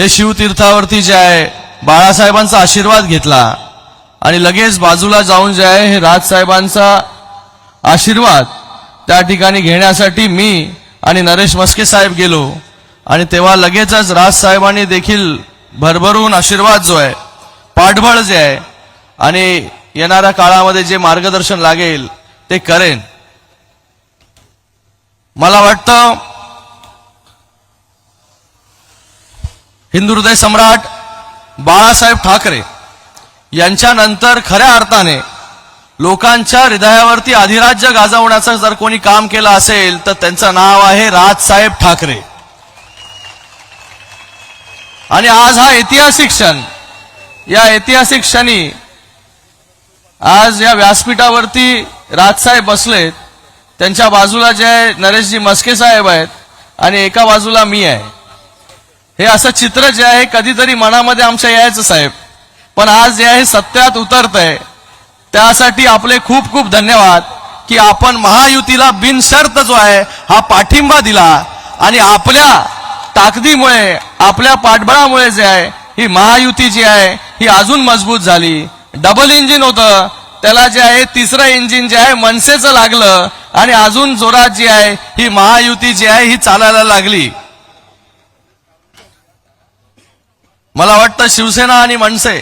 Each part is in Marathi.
हे शिवतीर्थावरती जे आहे बाळासाहेबांचा आशीर्वाद घेतला. आणि लगेच बाजूला जाऊन जे आहे हे राजसाहेबांचा आशीर्वाद त्या ठिकाणी घेण्यासाठी मी आणि नरेश मस्के साहेब गेलो. आणि तेव्हा लगेचच राजसाहेबांनी देखील भरभरून आशीर्वाद जो आहे पाठबळ जे आहे आणि येणाऱ्या काळामध्ये जे मार्गदर्शन लागेल ते करेन. मला वाटतं हिंदू हृदय सम्राट बाळासाहेब ठाकरे यांच्यानंतर खऱ्या अर्थाने लोकांच्या हृदयावरती अधिराज्य गाजवण्याचं जर कोणी काम केलं असेल तर त्यांचं नाव आहे राजसाहेब ठाकरे. आणि आज हा ऐतिहासिक क्षण. या ऐतिहासिक क्षणी आज या व्यासपीठावरती राजसाहेब बसलेत. त्यांच्या बाजूला जे आहे नरेशजी मस्के साहेब आहेत आणि एका बाजूला मी आहे. हे असं चित्र जे आहे कधीतरी मनामध्ये आमच्या यायचं साहेब. पण आज जे आहे सत्यात उतरत आहे त्यासाठी आपले खूप खूप धन्यवाद की आपण महायुतीला बिनशर्त जो आहे हा पाठिंबा दिला. आणि आपल्या ताकदीमुळे आपल्या पाठबळामुळे जे आहे ही महायुती जी आहे ही अजून मजबूत झाली. डबल इंजिन होतं. त्याला जे आहे तिसरं इंजिन जे आहे मनसेचं लागलं. आणि अजून जोरात जी आहे ही महायुती जी आहे ही चालायला लागली. मला वाटतं शिवसेना आणि मनसे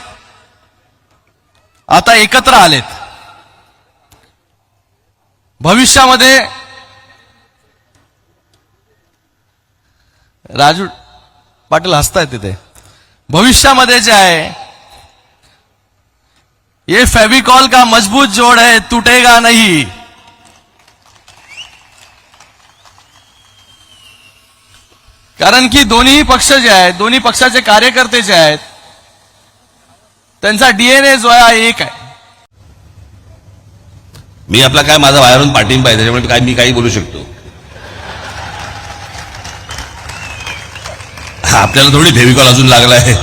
आता एकत्र आलेत. भविष्यामध्ये राजू पाटील हसतायत तिथे. भविष्यामध्ये जे आहे ये फेविकॉल का मजबूत जोड़ है टूटेगा नहीं. कारण की दोन्ही पक्ष जे आहेत दोन्ही पक्षाचे कार्यकर्ते जे आहेत त्यांचा डीएनए जो आहे एक आहे. मी आपला काय माझा बाहेरून पाठिंबा आहे त्याच्यामुळे काय मी काही बोलू शकतो. आपल्याला थोडी फेविकॉल अजून लागला आहे